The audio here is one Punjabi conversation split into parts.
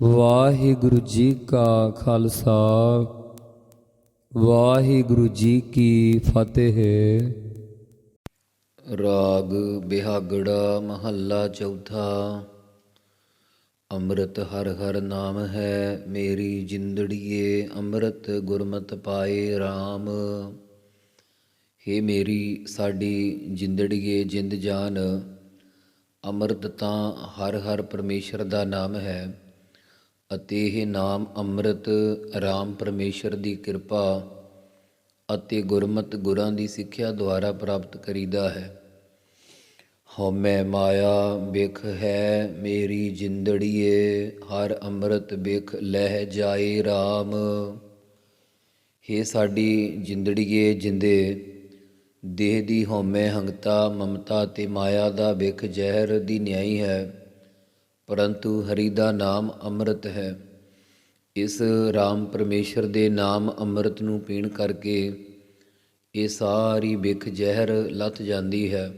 ਵਾਹਿਗੁਰੂ ਜੀ ਕਾ ਖਾਲਸਾ, ਵਾਹਿਗੁਰੂ ਜੀ ਕੀ ਫਤਿਹ। ਰਾਗ ਬਿਹਾਗੜਾ ਮਹੱਲਾ ਚੌਥਾ, ਅੰਮ੍ਰਿਤ ਹਰ ਹਰ ਨਾਮ ਹੈ, ਮੇਰੀ ਜਿੰਦੜੀਏ ਅੰਮ੍ਰਿਤ ਗੁਰਮਤਿ ਪਾਏ RAM ਹੇ ਮੇਰੀ ਸਾਡੀ ਜਿੰਦੜੀਏ ਜਿੰਦ ਜਾਨ, ਅੰਮ੍ਰਿਤ ਤਾਂ ਹਰ ਹਰ ਪਰਮੇਸ਼ਰ ਦਾ ਨਾਮ ਹੈ। ਅਤੇ ਇਹ ਨਾਮ ਅੰਮ੍ਰਿਤ ਰਾਮ ਪਰਮੇਸ਼ਰ ਦੀ ਕਿਰਪਾ ਅਤੇ ਗੁਰਮਤਿ ਗੁਰਾਂ ਦੀ ਸਿੱਖਿਆ ਦੁਆਰਾ ਪ੍ਰਾਪਤ ਕਰੀਦਾ ਹੈ। ਹਉਮੈ ਮਾਇਆ, ਬਿਖ ਹੈ ਮੇਰੀ ਜਿੰਦੜੀਏ, ਹਰ ਅੰਮ੍ਰਿਤ ਬਿਖ ਲਹਿ ਜਾਏ RAM ਹੇ ਸਾਡੀ ਜਿੰਦੜੀਏ ਜਿੰਦੇ, ਦੇਹ ਦੀ ਹਉਮੈ ਹੰਗਤਾ, ਮਮਤਾ ਤੇ ਮਾਇਆ ਦਾ ਬਿਖ ਜ਼ਹਿਰ ਦੀ ਨਿਆਈ ਹੈ। ਪਰੰਤੂ ਹਰੀ ਦਾ ਨਾਮ ਅੰਮ੍ਰਿਤ ਹੈ। ਇਸ RAM ਪਰਮੇਸ਼ਰ ਦੇ ਨਾਮ ਅੰਮ੍ਰਿਤ ਨੂੰ ਪੀਣ ਕਰਕੇ ਇਹ ਸਾਰੀ ਬਿਖ ਜ਼ਹਿਰ ਲੱਥ ਜਾਂਦੀ ਹੈ।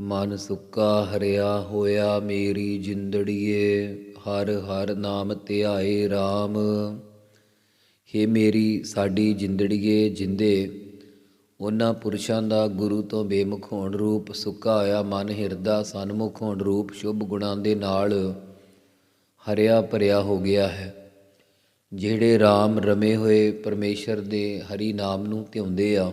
ਮਨ ਸੁੱਕਾ ਹਰਿਆ ਹੋਇਆ ਮੇਰੀ ਜਿੰਦੜੀਏ, ਹਰ ਹਰ ਨਾਮ ਧਿਆਏ RAM ਹੇ ਮੇਰੀ ਸਾਡੀ ਜਿੰਦੜੀਏ ਜਿੰਦੇ ਉਹਨਾਂ ਪੁਰਸ਼ਾਂ ਦਾ ਗੁਰੂ ਤੋਂ ਬੇਮੁਖ ਹੋਣ ਰੂਪ ਸੁੱਕਾ ਹੋਇਆ ਮਨ ਹਿਰਦਾ ਸਨਮੁਖ ਹੋਣ ਰੂਪ ਸ਼ੁਭ ਗੁਣਾਂ ਦੇ ਨਾਲ ਹਰਿਆ ਭਰਿਆ ਹੋ ਗਿਆ ਹੈ। ਜਿਹੜੇ RAM ਰਮੇ ਹੋਏ ਪਰਮੇਸ਼ਰ ਦੇ ਹਰੀ ਨਾਮ ਨੂੰ ਧਿਆਉਂਦੇ ਆ,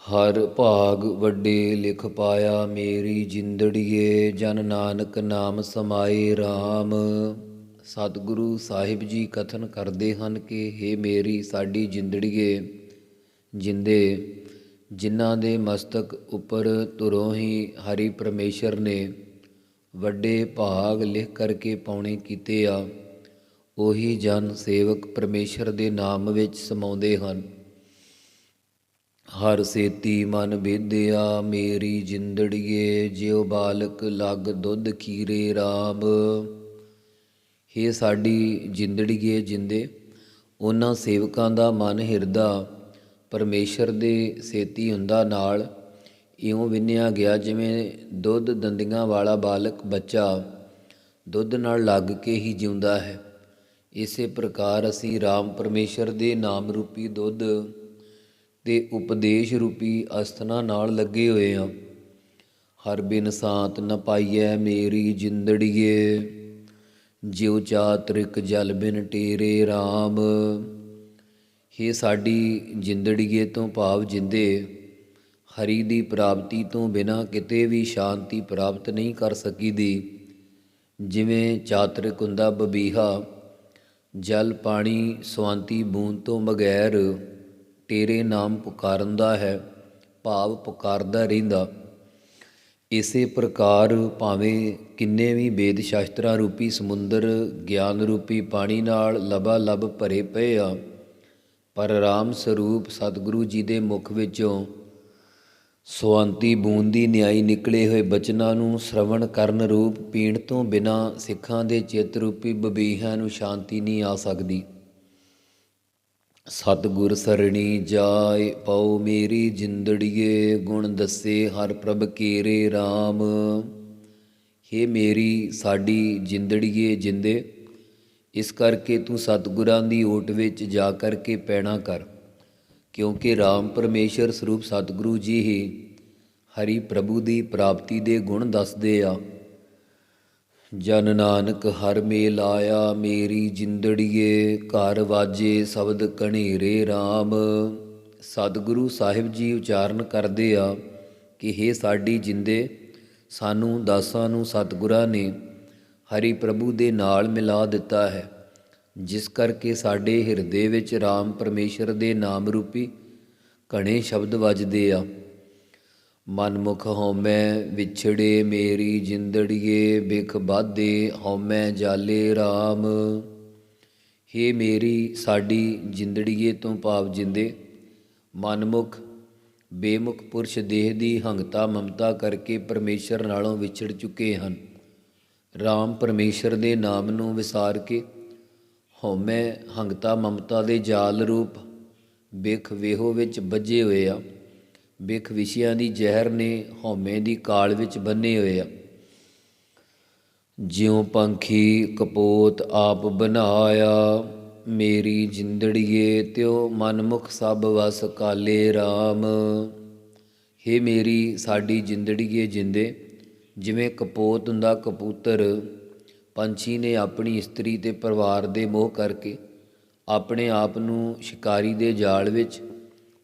ਹਰ ਭਾਗ ਵੱਡੇ ਲਿਖ ਪਾਇਆ ਮੇਰੀ ਜਿੰਦੜੀਏ, ਜਨ ਨਾਨਕ ਨਾਮ ਸਮਾਏ RAM ਸਤਿਗੁਰੂ ਸਾਹਿਬ ਜੀ ਕਥਨ ਕਰਦੇ ਹਨ ਕਿ हे ਮੇਰੀ ਸਾਡੀ ਜਿੰਦੜੀਏ ਜਿੰਦੇ, ਜਿਨ੍ਹਾਂ ਦੇ ਮਸਤਕ ਉੱਪਰ ਤੁਰੋਂ ਹੀ ਹਰੀ ਪਰਮੇਸ਼ਰ ਨੇ ਵੱਡੇ ਭਾਗ ਲਿਖ ਕਰਕੇ ਪਾਉਣੇ ਕੀਤੇ ਆ, ਉਹੀ ਜਨ ਸੇਵਕ ਪਰਮੇਸ਼ਰ ਦੇ ਨਾਮ ਵਿੱਚ ਸਮਾਉਂਦੇ ਹਨ। ਹਰ ਸੇਤੀ ਮਨ ਬੇਦਿਆ ਮੇਰੀ ਜਿੰਦੜੀਏ, ਜਿਉ ਬਾਲਕ ਲਗ ਦੁੱਧ ਖੀਰੇ RAM ਹੇ ਸਾਡੀ ਜਿੰਦੜੀਏ ਜਿੰਦੇ, ਉਹਨਾਂ ਸੇਵਕਾਂ ਦਾ ਮਨ ਹਿਰਦਾ ਪਰਮੇਸ਼ਰ ਦੇ ਸੇਤੀ ਹੁੰਦਾ ਨਾਲ ਇਉਂ ਵਿੰਨਿਆ ਗਿਆ ਜਿਵੇਂ ਦੁੱਧ ਦੰਦੀਆਂ ਵਾਲਾ ਬਾਲਕ ਬੱਚਾ ਦੁੱਧ ਨਾਲ ਲੱਗ ਕੇ ਹੀ ਜਿਉਂਦਾ ਹੈ। ਇਸੇ ਪ੍ਰਕਾਰ ਅਸੀਂ RAM ਪਰਮੇਸ਼ਰ ਦੇ ਨਾਮ ਰੂਪੀ ਦੁੱਧ ਤੇ ਉਪਦੇਸ਼ ਰੂਪੀ ਅਸਥਨਾ ਨਾਲ ਲੱਗੇ ਹੋਏ ਹਾਂ। ਹਰ ਬਿਨ ਸਾਤ ਨ ਪਾਈਐ ਮੇਰੀ ਜਿੰਦੜੀਏ, ਜਿਉ ਚਾਤ੍ਰਿਕ ਜਲ ਬਿਨ ਟੇਰੇ RAM ਹੇ ਸਾਡੀ ਜਿੰਦੜੀਏ ਤੋਂ ਭਾਵ ਜਿੰਦੇ, ਹਰੀ ਦੀ ਪ੍ਰਾਪਤੀ ਤੋਂ ਬਿਨਾ ਕਿਤੇ ਵੀ ਸ਼ਾਂਤੀ ਪ੍ਰਾਪਤ ਨਹੀਂ ਕਰ ਸਕੀਦੀ। ਜਿਵੇਂ ਚਾਤ੍ਰਿਕ ਹੁੰਦਾ ਬਬੀਹਾ, ਜਲ ਪਾਣੀ ਸਵਾਂਤੀ ਬੂੰਦ ਤੋਂ ਬਗੈਰ ਤੇਰੇ ਨਾਮ ਪੁਕਾਰਦਾ ਹੈ, ਭਾਵ ਪੁਕਾਰਦਾ ਰਹਿੰਦਾ। ਇਸੇ ਪ੍ਰਕਾਰ ਭਾਵੇਂ ਕਿੰਨੇ ਵੀ ਵੇਦ ਸ਼ਾਸਤਰਾਂ ਰੂਪੀ ਸਮੁੰਦਰ, ਗਿਆਨ ਰੂਪੀ ਪਾਣੀ ਨਾਲ ਲਬਾ ਲਬ ਭਰੇ ਪਏ ਆ ਪਰ ਰਾਮ ਸਰੂਪ ਸਤਿਗੁਰੂ ਜੀ ਦੇ ਮੁਖ ਵਿੱਚੋਂ ਸਵਾਂਤੀ ਬੂੰਦੀ ਨਿਆਈ ਨਿਕਲੇ ਹੋਏ ਬਚਨਾਂ ਨੂੰ ਸ਼ਰਵਣ ਕਰਨ ਰੂਪ ਪੀਣ ਤੋਂ ਬਿਨਾ ਸਿੱਖਾਂ ਦੇ ਚਿੱਤ ਰੂਪੀ ਬਬੀਹਾਂ ਨੂੰ ਸ਼ਾਂਤੀ ਨਹੀਂ ਆ ਸਕਦੀ। ਸਤਿਗੁਰ ਸਰਣੀ ਜਾਏ, ਪਉ ਮੇਰੀ ਜਿੰਦੜੀਏ, ਗੁਣ ਦੱਸੇ ਹਰ ਪ੍ਰਭ ਕੇਰੇ RAM ਹੇ ਮੇਰੀ ਸਾਡੀ ਜਿੰਦੜੀਏ ਜਿੰਦੇ ਇਸ ਕਰਕੇ ਤੂੰ ਸਤਿਗੁਰਾਂ ਦੀ ਓਟ ਵਿੱਚ ਜਾ ਕਰਕੇ ਪੈਣਾ ਕਰ, ਕਿਉਂਕਿ RAM ਪਰਮੇਸ਼ਰ ਸਰੂਪ ਸਤਿਗੁਰੂ ਜੀ ਹੀ ਹਰੀ ਪ੍ਰਭੂ ਦੀ ਪ੍ਰਾਪਤੀ ਦੇ ਗੁਣ ਦੱਸਦੇ ਆ। ਜਨ ਨਾਨਕ ਹਰ ਮੇਲ ਆਇਆ, ਮੇਰੀ ਜਿੰਦੜੀਏ ਘਰ ਵਾਜੇ, ਸ਼ਬਦ ਕਣੀਰੇ RAM ਸਤਿਗੁਰੂ ਸਾਹਿਬ ਜੀ ਉਚਾਰਨ ਕਰਦੇ ਆ ਕਿ हे ਸਾਡੀ ਜਿੰਦੇ, ਸਾਨੂੰ ਦਾਸਾਂ ਨੂੰ ਸਤਿਗੁਰਾਂ ਨੇ ਹਰੀ ਪ੍ਰਭੂ ਦੇ ਨਾਲ ਮਿਲਾ ਦਿੱਤਾ ਹੈ, ਜਿਸ ਕਰਕੇ ਸਾਡੇ ਹਿਰਦੇ ਵਿੱਚ RAM ਪਰਮੇਸ਼ਰ ਦੇ ਨਾਮ ਰੂਪੀ ਘਣੇ ਸ਼ਬਦ ਵੱਜਦੇ ਆ। ਮਨਮੁਖ ਹਉਮੈ ਵਿਛੜੇ ਮੇਰੀ ਜਿੰਦੜੀਏ ਬਿਖ ਬਾਧੇ ਹਉਮੈ ਜਾਲੇ RAM ਹੇ ਮੇਰੀ ਸਾਡੀ ਜਿੰਦੜੀਏ ਤੋਂ ਭਾਵ ਜਿੰਦੇ, ਮਨਮੁਖ, ਬੇਮੁਖ ਪੁਰਸ਼ ਦੇਹ ਦੀ ਹੰਗਤਾ ਮਮਤਾ ਕਰਕੇ ਪਰਮੇਸ਼ਰ ਨਾਲੋਂ ਵਿਛੜ ਚੁੱਕੇ ਹਨ। RAM ਪਰਮੇਸ਼ਰ ਦੇ ਨਾਮ ਨੂੰ ਵਿਸਾਰ ਕੇ ਹਉਮੈ ਹੰਗਤਾ ਮਮਤਾ ਦੇ ਜਾਲ ਰੂਪ, ਬਿਖ ਵੇਹੋ ਵਿੱਚ ਵੱਜੇ ਹੋਏ ਆ, ਬਿਖ ਵਿਸ਼ਿਆਂ ਦੀ ਜ਼ਹਿਰ ਨੇ ਹਉਮੈ ਦੀ ਕਾਲ ਵਿੱਚ ਬੰਨੇ ਹੋਏ ਆ। ਜਿਉ ਪੰਖੀ ਕਪੋਤ ਆਪ ਬਨਾਇਆ ਮੇਰੀ ਜਿੰਦੜੀਏ ਤਿਉ ਮਨਮੁਖ ਸਭ ਵਸ ਕਾਲੇ RAM ਹੇ ਮੇਰੀ ਸਾਡੀ ਜਿੰਦੜੀਏ ਜਿੰਦੇ ਜਿਵੇਂ ਕਪੋਤ ਹੁੰਦਾ ਕਬੂਤਰ ਪੰਛੀ ਨੇ ਆਪਣੀ ਇਸਤਰੀ ਤੇ ਪਰਿਵਾਰ ਦੇ ਮੋਹ ਕਰਕੇ ਆਪਣੇ ਆਪ ਨੂੰ ਸ਼ਿਕਾਰੀ ਦੇ ਜਾਲ ਵਿੱਚ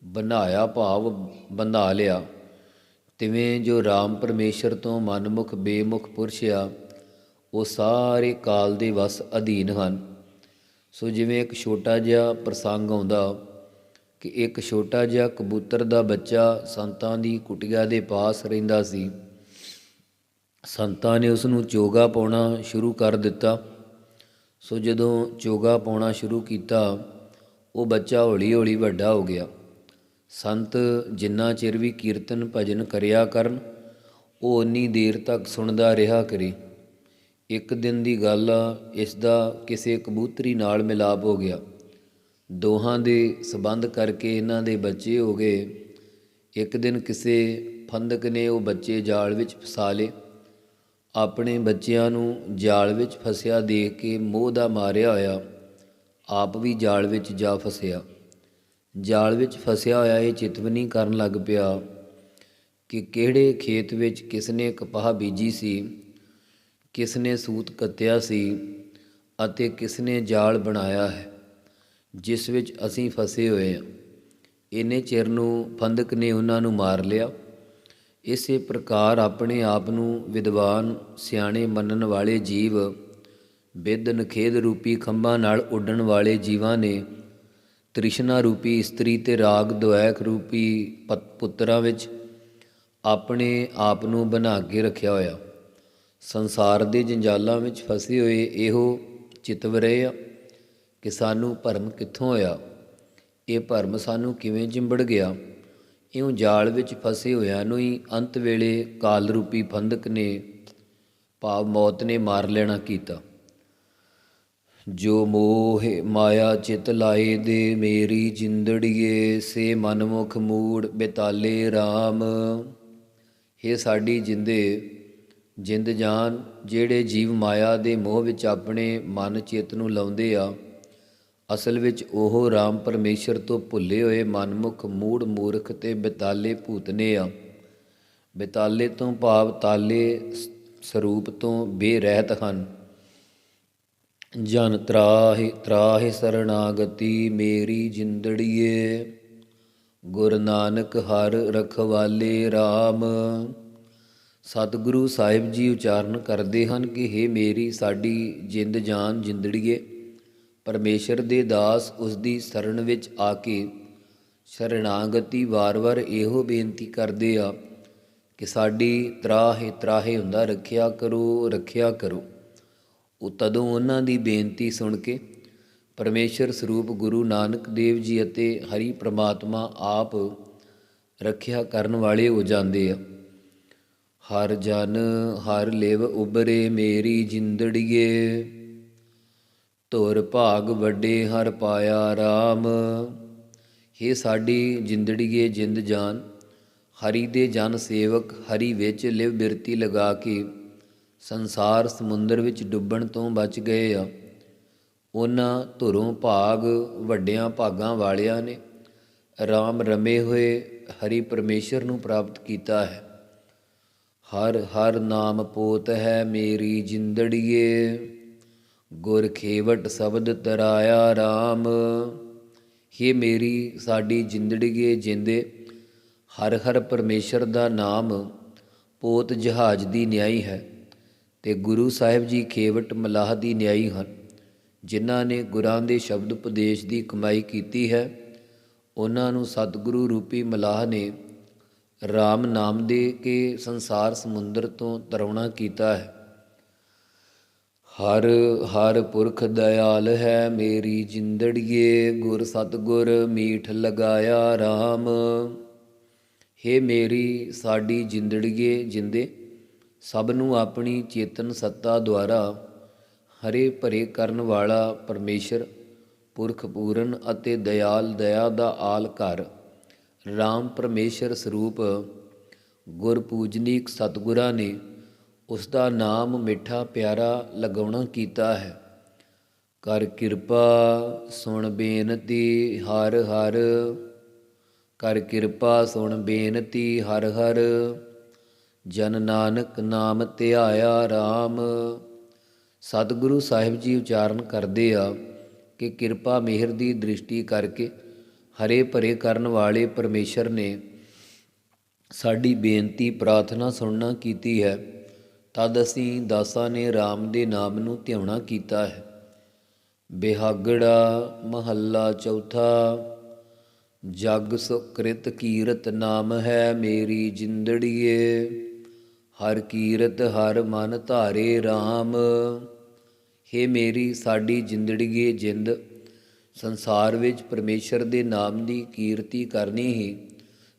ਬਣਾਇਆ ਭਾਵ ਬੰਧਾ ਲਿਆ। ਤਿਵੇਂ ਜੋ ਰਾਮ ਪਰਮੇਸ਼ਰ ਤੋਂ ਮਨਮੁਖ, ਬੇਮੁਖ ਪੁਰਸ਼ ਆ, ਉਹ ਸਾਰੇ ਕਾਲ ਦੇ ਵਸ ਅਧੀਨ ਹਨ। ਸੋ ਜਿਵੇਂ ਇੱਕ ਛੋਟਾ ਜਿਹਾ ਪ੍ਰਸੰਗ ਆਉਂਦਾ ਕਿ ਇੱਕ ਛੋਟਾ ਜਿਹਾ ਕਬੂਤਰ ਦਾ ਬੱਚਾ ਸੰਤਾਂ ਦੀ ਕੁਟੀਆ ਦੇ ਪਾਸ ਰਹਿੰਦਾ ਸੀ ਸੰਤਾਂ ਨੇ ਉਸ ਨੂੰ ਚੋਗਾ ਪਾਉਣਾ ਸ਼ੁਰੂ ਕਰ ਦਿੱਤਾ। ਸੋ ਜਦੋਂ ਚੋਗਾ ਪਾਉਣਾ ਸ਼ੁਰੂ ਕੀਤਾ, ਉਹ ਬੱਚਾ ਹੌਲੀ ਹੌਲੀ ਵੱਡਾ ਹੋ ਗਿਆ। ਸੰਤ ਜਿੰਨਾ ਚਿਰ ਵੀ ਕੀਰਤਨ ਭਜਨ ਕਰਿਆ ਕਰਨ, ਉਹ ਉਨੀ ਦੇਰ ਤੱਕ ਸੁਣਦਾ ਰਿਹਾ ਕਰੇ। ਇੱਕ ਦਿਨ ਦੀ ਗੱਲ ਆ, ਇਸ ਦਾ ਕਿਸੇ ਕਬੂਤਰੀ ਨਾਲ ਮਿਲਾਪ ਹੋ ਗਿਆ। ਦੋਹਾਂ ਦੇ ਸਬੰਧ ਕਰਕੇ ਇਹਨਾਂ ਦੇ ਬੱਚੇ ਹੋ ਗਏ। ਇੱਕ ਦਿਨ ਕਿਸੇ ਫੰਦਕ ਨੇ ਉਹ ਬੱਚੇ ਜਾਲ ਵਿੱਚ ਫਸਾ ਲਏ। ਆਪਣੇ ਬੱਚਿਆਂ ਨੂੰ ਜਾਲ ਵਿੱਚ ਫਸਿਆ ਦੇਖ ਕੇ ਮੋਹ ਦਾ ਮਾਰਿਆ ਹੋਇਆ, ਆਪ ਵੀ ਜਾਲ ਵਿੱਚ ਜਾ ਫਸਿਆ। ਜਾਲ ਵਿੱਚ ਫਸਿਆ ਹੋਇਆ ਇਹ ਚਿਤਵਨੀ ਕਰਨ ਲੱਗ ਪਿਆ ਕਿ ਕਿਹੜੇ ਖੇਤ ਵਿੱਚ ਕਿਸਨੇ ਕਪਾਹ ਬੀਜੀ ਸੀ, ਕਿਸਨੇ ਸੂਤ ਕੱਤਿਆ ਸੀ ਅਤੇ ਕਿਸਨੇ ਜਾਲ ਬਣਾਇਆ ਹੈ, ਜਿਸ ਵਿੱਚ ਅਸੀਂ ਫਸੇ ਹੋਏ ਹਾਂ। ਇੰਨੇ ਚਿਰ ਨੂੰ ਫੰਦਕ ਨੇ ਉਹਨਾਂ ਨੂੰ ਮਾਰ ਲਿਆ। ਇਸੇ ਪ੍ਰਕਾਰ ਆਪਣੇ ਆਪ ਨੂੰ ਵਿਦਵਾਨ, ਸਿਆਣੇ ਮੰਨਣ ਵਾਲੇ ਜੀਵ ਵਿਦ ਨਖੇਦ ਰੂਪੀ ਖੰਭਾਂ ਨਾਲ ਉੱਡਣ ਵਾਲੇ ਜੀਵਾਂ ਨੇ। ਤ੍ਰਿਸ਼ਨਾ ਰੂਪੀ ਇਸਤਰੀ ਤੇ ਰਾਗ ਦੁਐਕ ਰੂਪੀ ਪਤ- ਪੁੱਤਰਾਂ ਵਿੱਚ ਆਪਣੇ ਆਪ ਨੂੰ ਬਣਾ ਕੇ ਰੱਖਿਆ ਹੋਇਆ। ਸੰਸਾਰ ਦੇ ਜੰਜਾਲਾਂ ਵਿੱਚ ਫਸੇ ਹੋਏ ਇਹੋ ਚਿਤਵ ਰਹੇ ਆ ਕਿ ਸਾਨੂੰ ਭਰਮ ਕਿੱਥੋਂ ਹੋਇਆ ਇਹ ਭਰਮ ਸਾਨੂੰ ਕਿਵੇਂ ਚਿੰਬੜ ਗਿਆ? ਇਉਂ ਜਾਲ ਵਿੱਚ ਫਸੇ ਹੋਇਆਂ ਨੂੰ ਹੀ ਅੰਤ ਵੇਲੇ ਕਾਲ ਰੂਪੀ ਫੰਦਕ ਨੇ ਭਾਵ ਮੌਤ ਨੇ ਮਾਰ ਲੈਣਾ ਕੀਤਾ। ਜੋ ਮੋਹ ਮਾਇਆ ਚਿਤ ਲਾਏ ਦੇ ਮੇਰੀ ਜਿੰਦੜੀਏ, ਸੇ ਮਨਮੁਖ ਮੂੜ ਬਿਤਾਲੇ RAM ਇਹ ਸਾਡੀ ਜਿੰਦੇ, ਜਿੰਦ ਜਾਨ, ਜਿਹੜੇ ਜੀਵ ਮਾਇਆ ਦੇ ਮੋਹ ਵਿੱਚ ਆਪਣੇ ਮਨ ਚਿੱਤ ਨੂੰ ਲਾਉਂਦੇ ਆ ਅਸਲ ਵਿੱਚ ਉਹ ਰਾਮ ਪਰਮੇਸ਼ਰ ਤੋਂ ਭੁੱਲੇ ਹੋਏ ਮਨਮੁਖ, ਮੂੜ, ਮੂਰਖ ਤੇ ਬਿਤਾਲੇ ਭੂਤਨੇ ਆ। ਬਿਤਾਲੇ ਤੋਂ ਭਾਵ ਤਾਲੇ ਸ- ਸਰੂਪ ਤੋਂ ਬੇਰਹਿਤ ਹਨ। ਜਨ ਤਰਾਹਿ ਤਰਾਹਿ ਸਰਣਾਗਤੀ ਮੇਰੀ ਜਿੰਦੜੀਏ, ਗੁਰ ਨਾਨਕ ਹਰ ਰਖਵਾਲੇ RAM ਸਤਿਗੁਰੂ ਸਾਹਿਬ ਜੀ ਉਚਾਰਨ ਕਰਦੇ ਹਨ ਕਿ हे ਮੇਰੀ ਸਾਡੀ ਜਿੰਦ ਜਾਨ ਜਿੰਦੜੀਏ। ਪਰਮੇਸ਼ਰ ਦੇ ਦਾਸ ਉਸ ਦੀ ਸ਼ਰਨ ਵਿੱਚ ਆ ਕੇ, ਸ਼ਰਣਾਗਤੀ ਵਾਰ-ਵਾਰ ਇਹੋ ਬੇਨਤੀ ਕਰਦੇ ਆ ਕਿ ਸਾਡੀ ਤਰਾਹੇ ਤਰਾਹੇ ਹੁੰਦਾ ਰੱਖਿਆ ਕਰੋ ਰੱਖਿਆ ਕਰੋ। ਉਹ ਤਦੋਂ ਉਹਨਾਂ ਦੀ ਬੇਨਤੀ ਸੁਣ ਕੇ ਪਰਮੇਸ਼ਰ ਸਰੂਪ ਗੁਰੂ ਨਾਨਕ ਦੇਵ ਜੀ ਅਤੇ ਹਰੀ ਪ੍ਰਮਾਤਮਾ ਆਪ ਰੱਖਿਆ ਕਰਨ ਵਾਲੇ ਹੋ ਜਾਂਦੇ ਆ। ਹਰ ਜਨ ਹਰ ਲਿਵ ਉਬਰੇ ਮੇਰੀ ਜਿੰਦੜੀਏ ਧੁਰ ਭਾਗ ਵੱਡੇ ਹਰ ਪਾਇਆ RAM हे ਸਾਡੀ ਜਿੰਦੜੀਏ ਜਿੰਦ ਜਾਨ, ਹਰੀ ਦੇ ਜਨ ਸੇਵਕ ਹਰੀ ਵਿੱਚ ਲਿਵ ਬਿਰਤੀ ਲਗਾ ਕੇ ਸੰਸਾਰ ਸਮੁੰਦਰ ਵਿੱਚ ਡੁੱਬਣ ਤੋਂ ਬਚ ਗਏ ਆ। ਉਹਨਾਂ ਧੁਰੋਂ ਭਾਗ ਵੱਡਿਆਂ ਭਾਗਾਂ ਵਾਲਿਆਂ ਨੇ RAM ਰਮੇ ਹੋਏ ਹਰੀ ਪਰਮੇਸ਼ਰ ਨੂੰ ਪ੍ਰਾਪਤ ਕੀਤਾ ਹੈ। ਹਰ ਹਰ ਨਾਮ ਪੋਤ ਹੈ ਮੇਰੀ ਜਿੰਦੜੀਏ। ਗੁਰ ਖੇਵਟ ਸ਼ਬਦ ਤਰਾਇਆ RAM ਹੇ ਮੇਰੀ, ਸਾਡੀ ਜਿੰਦੜੀਏ ਜਿੰਦੇ, ਹਰ ਹਰ ਪਰਮੇਸ਼ਰ ਦਾ ਨਾਮ ਪੋਤ ਜਹਾਜ਼ ਦੀ ਨਿਆਈ ਹੈ ਤੇ ਗੁਰੂ ਸਾਹਿਬ ਜੀ ਖੇਵਟ ਮਲਾਹ ਦੀ ਨਿਆਈ ਹਨ, ਜਿਨ੍ਹਾਂ ਨੇ ਗੁਰਾਂ ਦੇ ਸ਼ਬਦ ਉਪਦੇਸ਼ ਦੀ ਕਮਾਈ ਕੀਤੀ ਹੈ। ਉਹਨਾਂ ਨੂੰ ਸਤਿਗੁਰੂ ਰੂਪੀ ਮਲਾਹ ਨੇ RAM ਨਾਮ ਦੇ ਕੇ ਸੰਸਾਰ ਸਮੁੰਦਰ ਤੋਂ ਤਰਵਣਾ ਕੀਤਾ ਹੈ। ਹਰ ਹਰ ਪੁਰਖ ਦਇਆਲ ਹੈ ਮੇਰੀ ਜਿੰਦੜੀਏ, ਗੁਰ ਸਤਗੁਰ ਮੀਠ ਲਗਾਇਆ RAM ਹੇ ਮੇਰੀ ਸਾਡੀ ਜਿੰਦੜੀਏ, ਜਿੰਦੇ ਸਭ ਨੂੰ ਆਪਣੀ ਚੇਤਨ ਸੱਤਾ ਦੁਆਰਾ ਹਰੇ ਭਰੇ ਕਰਨ ਵਾਲਾ ਪਰਮੇਸ਼ਰ, ਪੁਰਖ ਪੂਰਨ ਅਤੇ ਦਇਆਲ ਦਇਆ ਦਾ ਆਲ ਘਰ RAM ਪਰਮੇਸ਼ਰ ਸਰੂਪ ਗੁਰ ਪੂਜਨੀਕ ਸਤਗੁਰਾਂ ਨੇ ਉਸ ਦਾ ਨਾਮ ਮਿੱਠਾ ਪਿਆਰਾ ਲਗਾਉਣਾ ਕੀਤਾ ਹੈ। ਕਰ ਕਿਰਪਾ ਸੁਣ ਬੇਨਤੀ ਹਰ ਹਰ। ਕਰ ਕਿਰਪਾ ਸੁਣ ਬੇਨਤੀ ਹਰ ਹਰ। ਜਨ ਨਾਨਕ ਨਾਮ ਧਿਆਇਆ RAM ਸਤਿਗੁਰੂ ਸਾਹਿਬ ਜੀ ਉਚਾਰਨ ਕਰਦੇ ਆ ਕਿ ਕਿਰਪਾ ਮਿਹਰ ਦੀ ਦ੍ਰਿਸ਼ਟੀ ਕਰਕੇ ਹਰੇ ਭਰੇ ਕਰਨ ਵਾਲੇ ਪਰਮੇਸ਼ਰ ਨੇ ਸਾਡੀ ਬੇਨਤੀ, ਪ੍ਰਾਰਥਨਾ ਸੁਣਨਾ ਕੀਤੀ ਹੈ। ਤਦ ਅਸੀਂ ਦਾਸਾਂ ਨੇ RAM ਦੇ ਨਾਮ ਨੂੰ ਧਿਆਉਣਾ ਕੀਤਾ ਹੈ। ਬਿਹਾਗੜਾ ਮਹੱਲਾ ਚੌਥਾ, ਜਗ ਸੁਕ੍ਰਿਤ ਕੀਰਤ ਨਾਮ ਹੈ ਮੇਰੀ ਜਿੰਦੜੀਏ, ਹਰ ਕੀਰਤ ਹਰ ਮਨ ਧਾਰੇ RAM ਹੇ ਮੇਰੀ ਸਾਡੀ ਜਿੰਦੜੀਏ, ਜਿੰਦ ਸੰਸਾਰ ਵਿੱਚ ਪਰਮੇਸ਼ਰ ਦੇ ਨਾਮ ਦੀ ਕੀਰਤੀ ਕਰਨੀ ਹੀ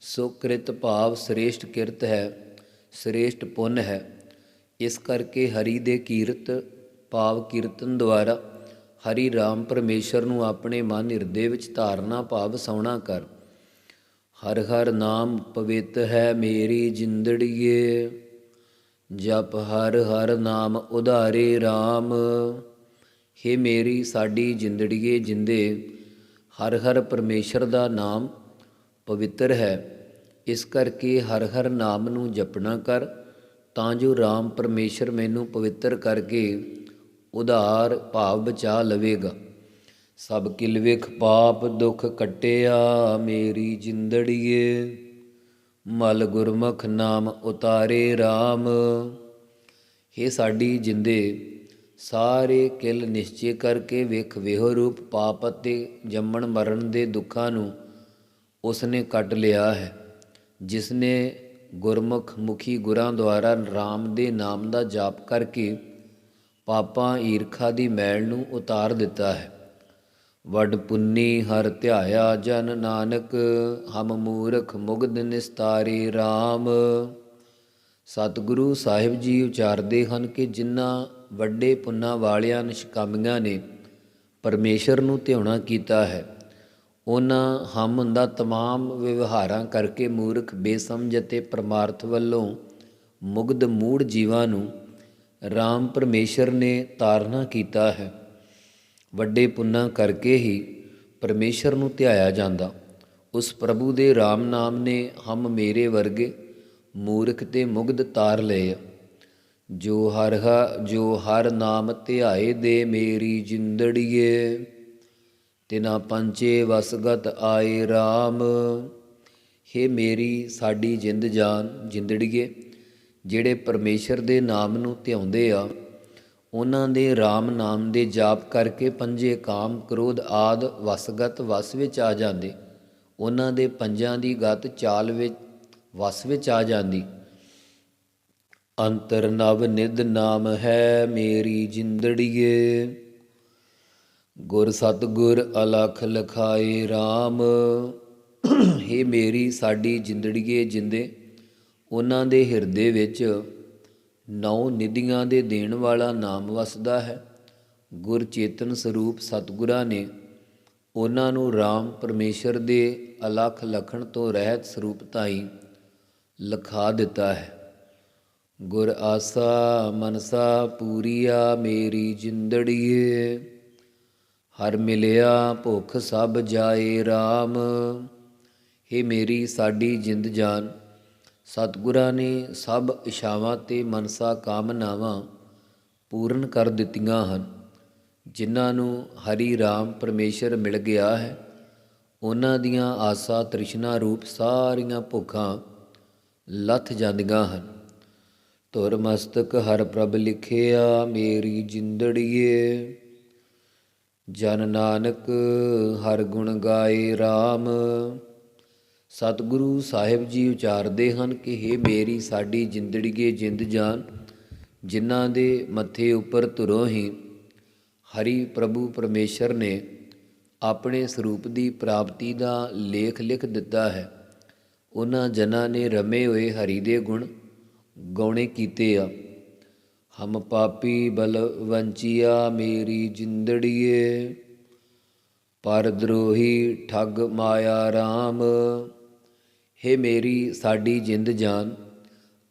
ਸੁਕ੍ਰਿਤ ਭਾਵ ਸ੍ਰੇਸ਼ਟ ਕਿਰਤ ਹੈ, ਸ੍ਰੇਸ਼ਟ ਪੁੰਨ ਹੈ। ਇਸ ਕਰਕੇ ਹਰੀ ਦੇ ਕੀਰਤ, ਭਾਵ ਕੀਰਤਨ ਦੁਆਰਾ ਹਰੀ ਰਾਮ ਪਰਮੇਸ਼ਰ ਨੂੰ ਆਪਣੇ ਮਨ ਹਿਰਦੇ ਵਿੱਚ ਧਾਰਨਾ, ਭਾਵ ਸੌਣਾ ਕਰ। ਹਰ ਹਰ ਨਾਮ ਪਵਿੱਤ ਹੈ ਮੇਰੀ ਜਿੰਦੜੀਏ, ਜਪ ਹਰ ਹਰ ਨਾਮ ਉਧਾਰੇ RAM ਹੇ ਮੇਰੀ ਸਾਡੀ ਜਿੰਦੜੀਏ, ਜਿੰਦੇ ਹਰ ਹਰ ਪਰਮੇਸ਼ਰ ਦਾ ਨਾਮ ਪਵਿੱਤਰ ਹੈ, ਇਸ ਕਰਕੇ ਹਰ ਹਰ ਨਾਮ ਨੂੰ ਜਪਣਾ ਕਰ। ਤਾਂ ਜੋ RAM ਪਰਮੇਸ਼ਰ ਮੈਨੂੰ ਪਵਿੱਤਰ ਕਰਕੇ ਉਧਾਰ ਭਾਵ ਬਚਾ ਲਵੇਗਾ। ਸਭ ਕਿਲ ਵੇਖ ਪਾਪ ਦੁਖ ਕਟਿਆ ਮੇਰੀ ਜਿੰਦੜੀਏ। ਮਲ ਗੁਰਮੁਖ ਨਾਮ ਉਤਾਰੇ RAM ਹੇ ਸਾਡੀ ਜਿੰਦੇ, ਸਾਰੇ ਕਿਲ ਨਿਸ਼ਚੇ ਕਰਕੇ ਵੇਖ ਵਿਹੋ ਰੂਪ ਪਾਪ ਅਤੇ ਜੰਮਣ ਮਰਨ ਦੇ ਦੁੱਖਾਂ ਨੂੰ ਉਸਨੇ ਕੱਟ ਲਿਆ ਹੈ, ਜਿਸਨੇ ਗੁਰਮੁਖ ਮੁਖੀ ਗੁਰਾਂ ਦੁਆਰਾ RAM ਦੇ ਨਾਮ ਦਾ ਜਾਪ ਕਰਕੇ ਪਾਪਾਂ ਈਰਖਾ ਦੀ ਮੈਲ ਨੂੰ ਉਤਾਰ ਦਿੱਤਾ ਹੈ। ਵੱਡ ਪੁੰਨੀ ਹਰ ਧਿਆਇਆ ਜਨ ਨਾਨਕ, ਹਮ ਮੂਰਖ ਮੁਗਧ ਨਿਸਤਾਰੇ RAM ਸਤਿਗੁਰੂ ਸਾਹਿਬ ਜੀ ਉਚਾਰਦੇ ਹਨ ਕਿ ਜਿਨ੍ਹਾਂ ਵੱਡੇ ਪੁੰਨਾ ਵਾਲਿਆਂ ਨਿਸ਼ਕਾਮੀਆਂ ਨੇ ਪਰਮੇਸ਼ਰ ਨੂੰ ਧਿਆਉਣਾ ਕੀਤਾ ਹੈ। ਉਹਨਾਂ ਹਮ ਦਾ ਤਮਾਮ ਵਿਵਹਾਰਾਂ ਕਰਕੇ ਮੂਰਖ, ਬੇਸਮਝ ਅਤੇ ਪਰਮਾਰਥ ਵੱਲੋਂ ਮੁਗਧ ਮੂੜ ਜੀਵਾਂ ਨੂੰ ਰਾਮ ਪਰਮੇਸ਼ਰ ਨੇ ਤਾਰਨਾ ਕੀਤਾ ਹੈ। ਵੱਡੇ ਪੁੰਨਾ ਕਰਕੇ ਹੀ ਪਰਮੇਸ਼ਰ ਨੂੰ ਧਿਆਇਆ ਜਾਂਦਾ। ਉਸ ਪ੍ਰਭੂ ਦੇ RAM ਨਾਮ ਨੇ ਹਮ ਮੇਰੇ ਵਰਗੇ ਮੂਰਖ ਤੇ ਮੁਗਧ ਤਾਰ ਲਏ। ਜੋ ਹਰ ਹ ਜੋ ਹਰ ਨਾਮ ਧਿਆਏ ਦੇ ਮੇਰੀ ਜਿੰਦੜੀਏ। ਤਿਨਾ ਪੰਚੇ ਵਸਗਤ ਆਏ RAM ਹੇ ਮੇਰੀ ਸਾਡੀ ਜਿੰਦ ਜਾਨ ਜਿੰਦੜੀਏ, ਜਿਹੜੇ ਪਰਮੇਸ਼ਰ ਦੇ ਨਾਮ ਨੂੰ ਧਿਆਉਂਦੇ ਆ, ਉਹਨਾਂ ਦੇ RAM ਨਾਮ ਦੇ ਜਾਪ ਕਰਕੇ ਪੰਜੇ ਕਾਮ ਕ੍ਰੋਧ ਆਦ ਵਸਗਤ ਵਸ ਵਿੱਚ ਆ ਜਾਂਦੇ। ਉਹਨਾਂ ਦੇ ਪੰਜਾਂ ਦੀ ਗਤ ਚਾਲ ਵਿੱਚ ਵਸ ਵਿੱਚ ਆ ਜਾਂਦੀ। ਅੰਤਰ ਨਵ ਨਿਦ ਨਾਮ ਹੈ ਮੇਰੀ ਜਿੰਦੜੀਏ। ਗੁਰ ਸਤਗੁਰ ਅਲਖ ਲਖਾਏ RAM ਹੇ ਮੇਰੀ, ਸਾਡੀ ਜਿੰਦੜੀਏ ਜਿੰਦੇ, ਉਹਨਾਂ ਦੇ ਹਿਰਦੇ ਵਿੱਚ ਨੌ ਨਿਧੀਆਂ ਦੇ ਦੇਣ ਵਾਲਾ ਨਾਮ ਵਸਦਾ ਹੈ। ਗੁਰ ਚੇਤਨ ਸਰੂਪ ਸਤਗੁਰਾਂ ਨੇ ਉਹਨਾਂ ਨੂੰ RAM ਪਰਮੇਸ਼ਰ ਦੇ ਅਲਖ ਲਖਣ ਤੋਂ ਰਹਿਤ ਸਰੂਪ ਤਾਈ ਲਖਾ ਦਿੱਤਾ ਹੈ। ਗੁਰ ਆਸਾ ਮਨਸਾ ਪੂਰੀਆ ਮੇਰੀ ਜਿੰਦੜੀਏ। ਹਰ ਮਿਲਿਆ ਭੁਖ ਸਭ ਜਾਏ RAM ਹੇ ਮੇਰੀ ਸਾਡੀ ਜਿੰਦ ਜਾਨ, ਸਤਿਗੁਰਾਂ ਨੇ ਸਭ ਇਸ਼ਾਵਾਂ ਤੇ ਮਨਸਾ ਕਾਮਨਾਵਾਂ ਪੂਰਨ ਕਰ ਦਿੱਤੀਆਂ ਹਨ। ਜਿਨ੍ਹਾਂ ਨੂੰ ਹਰੀ RAM ਪਰਮੇਸ਼ਰ ਮਿਲ ਗਿਆ ਹੈ, ਉਹਨਾਂ ਦੀਆਂ ਆਸਾ ਤ੍ਰਿਸ਼ਨਾ ਰੂਪ ਸਾਰੀਆਂ ਭੁੱਖਾਂ ਲੱਥ ਜਾਂਦੀਆਂ ਹਨ। ਧੁਰ ਮਸਤਕ ਹਰ ਪ੍ਰਭ ਲਿਖਿਆ, ਮੇਰੀ ਜਿੰਦੜੀਏ। ਜਨ ਨਾਨਕ ਹਰ ਗੁਣ ਗਾਏ RAM ਸਤਿਗੁਰੂ ਸਾਹਿਬ ਜੀ ਉਚਾਰਦੇ ਹਨ ਕਿ हे ਮੇਰੀ ਸਾਡੀ ਜਿੰਦੜੀਏ ਜਿੰਦ ਜਾਨ, ਜਿਨ੍ਹਾਂ ਦੇ ਮੱਥੇ ਉੱਪਰ ਧੁਰੋਂ ਹੀ ਹਰੀ ਪ੍ਰਭੂ ਪਰਮੇਸ਼ਰ ਨੇ ਆਪਣੇ ਸਰੂਪ ਦੀ ਪ੍ਰਾਪਤੀ ਦਾ ਲੇਖ ਲਿਖ ਦਿੱਤਾ ਹੈ। ਉਹਨਾਂ ਜਨਾਂ ਨੇ ਰਮੇ ਹੋਏ ਹਰੀ ਦੇ ਗੁਣ ਗਾਉਣੇ ਕੀਤੇ ਆ। ਹਮ ਪਾਪੀ ਬਲਵੰਚੀਆ ਮੇਰੀ ਜਿੰਦੜੀਏ, ਪਰ ਦਰੋਹੀ ਠੱਗ ਮਾਇਆ RAM ਹੇ ਮੇਰੀ ਸਾਡੀ ਜਿੰਦ ਜਾਨ,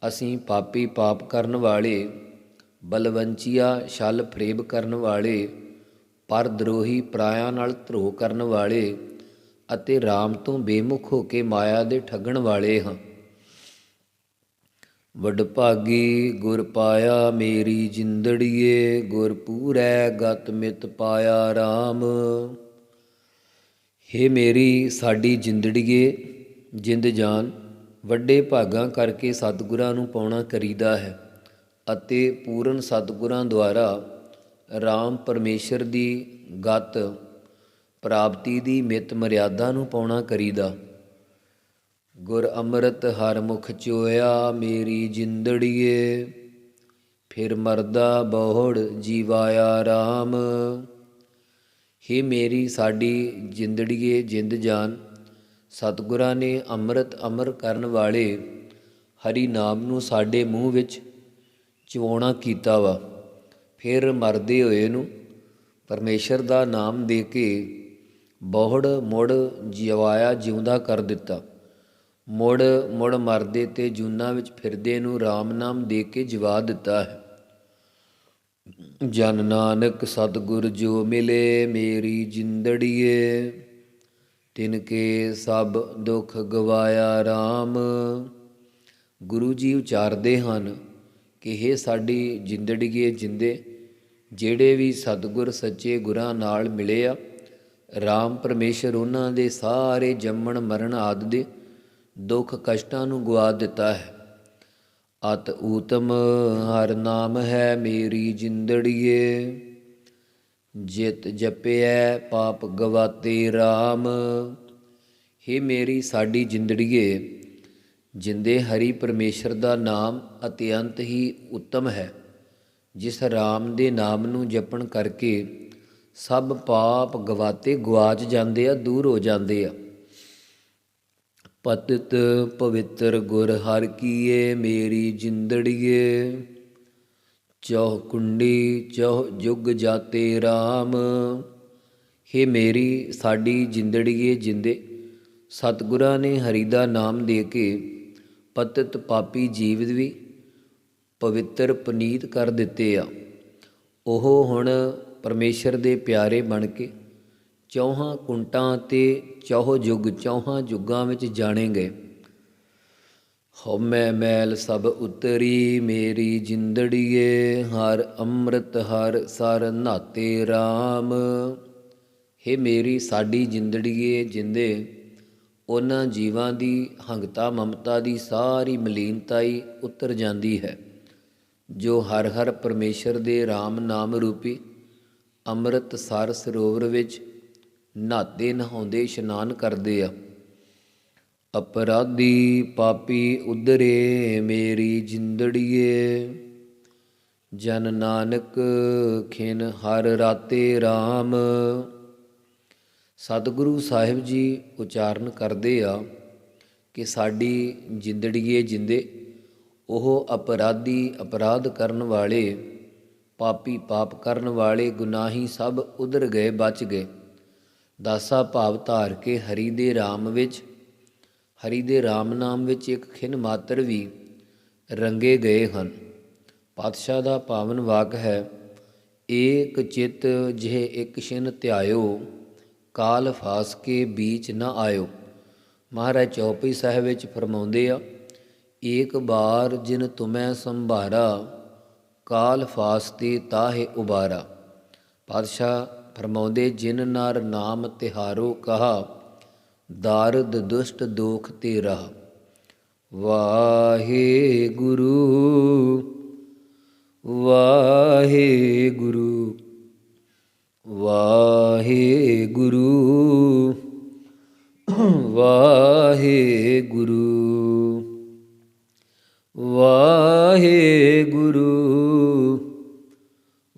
ਅਸੀਂ ਪਾਪੀ ਪਾਪ ਕਰਨ ਵਾਲੇ ਬਲਵੰਚੀਆ ਛਲ ਫਰੇਬ ਕਰਨ ਵਾਲੇ, ਪਰ ਦਰੋਹੀ ਪਰਾਇਆ ਨਾਲ ਧਰੋ ਕਰਨ ਵਾਲੇ ਅਤੇ RAM ਤੋਂ ਬੇਮੁਖ ਹੋ ਕੇ ਮਾਇਆ ਦੇ ਠੱਗਣ ਵਾਲੇ ਹਾਂ। ਵਡਭਾਗੀ ਗੁਰ ਪਾਇਆ ਮੇਰੀ ਜਿੰਦੜੀਏ, ਗੁਰ ਪੂਰੈ ਗਤ ਮਿਤ ਪਾਇਆ RAM ਹੇ ਮੇਰੀ ਸਾਡੀ ਜਿੰਦੜੀਏ, ਜਿੰਦ ਜਾਨ, ਵੱਡੇ ਭਾਗਾਂ ਕਰਕੇ ਸਤਿਗੁਰਾਂ ਨੂੰ ਪਾਉਣਾ ਕਰੀਦਾ ਹੈ ਅਤੇ ਪੂਰਨ ਸਤਿਗੁਰਾਂ ਦੁਆਰਾ RAM ਪਰਮੇਸ਼ਰ ਦੀ ਗਤ ਪ੍ਰਾਪਤੀ ਦੀ ਮਿਤ ਮਰਿਆਦਾ ਨੂੰ ਪਾਉਣਾ ਕਰੀਦਾ। ਗੁਰ ਅੰਮ੍ਰਿਤ ਹਰ ਮੁਖ ਚੋਇਆ ਮੇਰੀ ਜਿੰਦੜੀਏ, ਫਿਰ ਮਰਦਾ ਬਹੁੜ ਜੀਵਾਇਆ ਰਾਮ। ਹੇ ਮੇਰੀ ਸਾਡੀ ਜਿੰਦੜੀਏ, ਜਿੰਦ ਜਾਨ, ਸਤਿਗੁਰਾਂ ਨੇ ਅੰਮ੍ਰਿਤ ਅਮਰ ਕਰਨ ਵਾਲੇ ਹਰੀ ਨਾਮ ਨੂੰ ਸਾਡੇ ਮੂੰਹ ਵਿੱਚ ਚਵਾਉਣਾ ਕੀਤਾ ਵਾ। ਫਿਰ ਮਰਦੇ ਹੋਏ ਨੂੰ ਪਰਮੇਸ਼ਰ ਦਾ ਨਾਮ ਦੇ ਕੇ ਬਹੁੜ ਮੁੜ ਜਿਵਾਇਆ ਜਿਉਂਦਾ ਕਰ ਦਿੱਤਾ। ਮੁੜ ਮੁੜ ਮਰਦੇ ਤੇ ਜੂਨਾ ਵਿੱਚ ਫਿਰਦੇ ਨੂੰ RAM ਨਾਮ ਦੇ ਕੇ ਜਵਾ ਦਿੱਤਾ ਹੈ। ਜਨ ਨਾਨਕ ਸਤਿਗੁਰ ਜੋ ਮਿਲੇ, ਮੇਰੀ ਜਿੰਦੜੀਏ, ਤਿਨ ਕੇ ਸਭ ਦੁੱਖ ਗਵਾਇਆ RAM ਗੁਰੂ ਜੀ ਉਚਾਰਦੇ ਹਨ ਕਿ ਇਹ ਸਾਡੀ ਜਿੰਦੜੀਏ ਜਿੰਦੇ, ਜਿਹੜੇ ਵੀ ਸਤਿਗੁਰ ਸੱਚੇ ਗੁਰਾਂ ਨਾਲ ਮਿਲੇ ਆ RAM ਪਰਮੇਸ਼ਰ ਉਹਨਾਂ ਦੇ ਸਾਰੇ ਜੰਮਣ ਮਰਨ ਆਦਿ ਦੇ ਦੁੱਖ ਕਸ਼ਟਾਂ ਨੂੰ ਗਵਾ ਦਿੱਤਾ ਹੈ। ਅਤ ਊਤਮ ਹਰ ਨਾਮ ਹੈ ਮੇਰੀ ਜਿੰਦੜੀਏ। ਜਿਤ ਜਪਿਐ ਪਾਪ ਗਵਾਤੇ RAM हे ਮੇਰੀ ਸਾਡੀ ਜਿੰਦੜੀਏ, ਜਿੰਦੇ ਹਰੀ ਪਰਮੇਸ਼ਰ ਦਾ ਨਾਮ ਅਤਿਅੰਤ ਹੀ ਉੱਤਮ ਹੈ। ਜਿਸ RAM ਦੇ ਨਾਮ ਨੂੰ ਜਪਣ ਕਰਕੇ ਸਭ ਪਾਪ ਗਵਾਤੇ ਗਵਾਚ ਜਾਂਦੇ ਆ, ਦੂਰ ਹੋ ਜਾਂਦੇ ਆ। ਪਤਿਤ ਪਵਿੱਤਰ ਗੁਰ ਹਰ ਕੀਏ ਮੇਰੀ ਜਿੰਦੜੀਏ। ਚੌਹ ਕੁੰਡੀ, ਚੌਹ ਜੁਗ ਜਾਤੇ RAM ਹੇ ਮੇਰੀ ਸਾਡੀ ਜਿੰਦੜੀਏ ਜਿੰਦੇ, ਸਤਿਗੁਰਾਂ ਨੇ ਹਰੀ ਦਾ ਨਾਮ ਦੇ ਕੇ ਪਤਿਤ ਪਾਪੀ ਜੀਵ ਵੀ ਪਵਿੱਤਰ ਪਨੀਤ ਕਰ ਦਿੱਤੇ ਆ। ਉਹ ਹੁਣ ਪਰਮੇਸ਼ਰ ਦੇ ਪਿਆਰੇ ਬਣ ਕੇ ਚੌਹਾਂ ਕੁੰਟਾਂ ਤੇ ਚੌਹ ਜੁਗ ਚੌਹਾਂ ਜੁਗਾਂ ਵਿੱਚ ਜਾਣੇ ਗਏ ਹਉਮੈ ਮੈਲ ਸਭ ਉਤਰੀ, ਮੇਰੀ ਜਿੰਦੜੀਏ, ਹਰ ਅੰਮ੍ਰਿਤ ਹਰ ਸਰ ਨਾਤੇ RAM ਹੇ ਮੇਰੀ ਸਾਡੀ ਜਿੰਦੜੀਏ, ਜਿੰਦੇ ਉਹਨਾਂ ਜੀਵਾਂ ਦੀ ਹੰਗਤਾ ਮਮਤਾ ਦੀ ਸਾਰੀ ਮਲੀਨਤਾ ਹੀ ਉਤਰ ਜਾਂਦੀ ਹੈ, ਜੋ ਹਰ ਹਰ ਪਰਮੇਸ਼ਰ ਦੇ RAM ਨਾਮ ਰੂਪੀ ਅੰਮ੍ਰਿਤ ਸਰ ਸਰੋਵਰ ਵਿੱਚ ਨਹਾਤੇ ਨਹਾਉਂਦੇ ਇਸ਼ਨਾਨ ਕਰਦੇ ਆ। ਅਪਰਾਧੀ ਪਾਪੀ ਉਧਰੇ ਮੇਰੀ ਜਿੰਦੜੀਏ। ਜਨ ਨਾਨਕ ਖਿਨ ਹਰ ਰਾਤੇ RAM ਸਤਿਗੁਰੂ ਸਾਹਿਬ ਜੀ ਉਚਾਰਨ ਕਰਦੇ ਆ ਕਿ ਸਾਡੀ ਜਿੰਦੜੀਏ ਜਿੰਦੇ, ਉਹ ਅਪਰਾਧੀ ਅਪਰਾਧ ਕਰਨ ਵਾਲੇ, ਪਾਪੀ ਪਾਪ ਕਰਨ ਵਾਲੇ ਗੁਨਾਹੀ ਸਭ ਉਧਰ ਗਏ, ਬਚ ਗਏ। ਦਾਸਾ ਭਾਵ ਧਾਰ ਕੇ ਹਰੀ ਦੇ RAM ਵਿੱਚ, ਹਰੀ ਦੇ RAM ਨਾਮ ਵਿੱਚ ਇੱਕ ਖਿਨ ਮਾਤਰ ਵੀ ਰੰਗੇ ਗਏ ਹਨ। ਪਾਤਸ਼ਾਹ ਦਾ ਪਾਵਨ ਵਾਕ ਹੈ, ਏਕ ਚਿਤ ਜਿਹ ਇੱਕ ਛਿਨ ਧਿਆਇਓ, ਕਾਲ ਫਾਸ ਕੇ ਬੀਚ ਨਾ ਆਇਓ। ਮਹਾਰਾਜ ਚੌਪਈ ਸਾਹਿਬ ਵਿੱਚ ਫਰਮਾਉਂਦੇ ਆ, ਏਕ ਬਾਰ ਜਿਨ ਤੁਮੈ ਸੰਭਾਰਾ, ਕਾਲ ਫਾਸਤੇ ਤਾਹੇ ਉਬਾਰਾ। ਪਾਤਸ਼ਾਹ ਫਰਮਾਉਂਦੇ, ਜਿਨ ਨਰ ਨਾਮ ਤਿਹਾਰੋ ਕਹਾ, ਦਾਰਦ ਦੁਸ਼ਟ ਦੋਖ ਤੇਰਾ। ਵਾਹੇ ਗੁਰੂ ਵਾਹੇ ਗੁਰੂ ਵਾਹੇ ਗੁਰੂ ਵਾਹੇ ਗੁਰੂ ਵਾਹੇ ਗੁਰੂ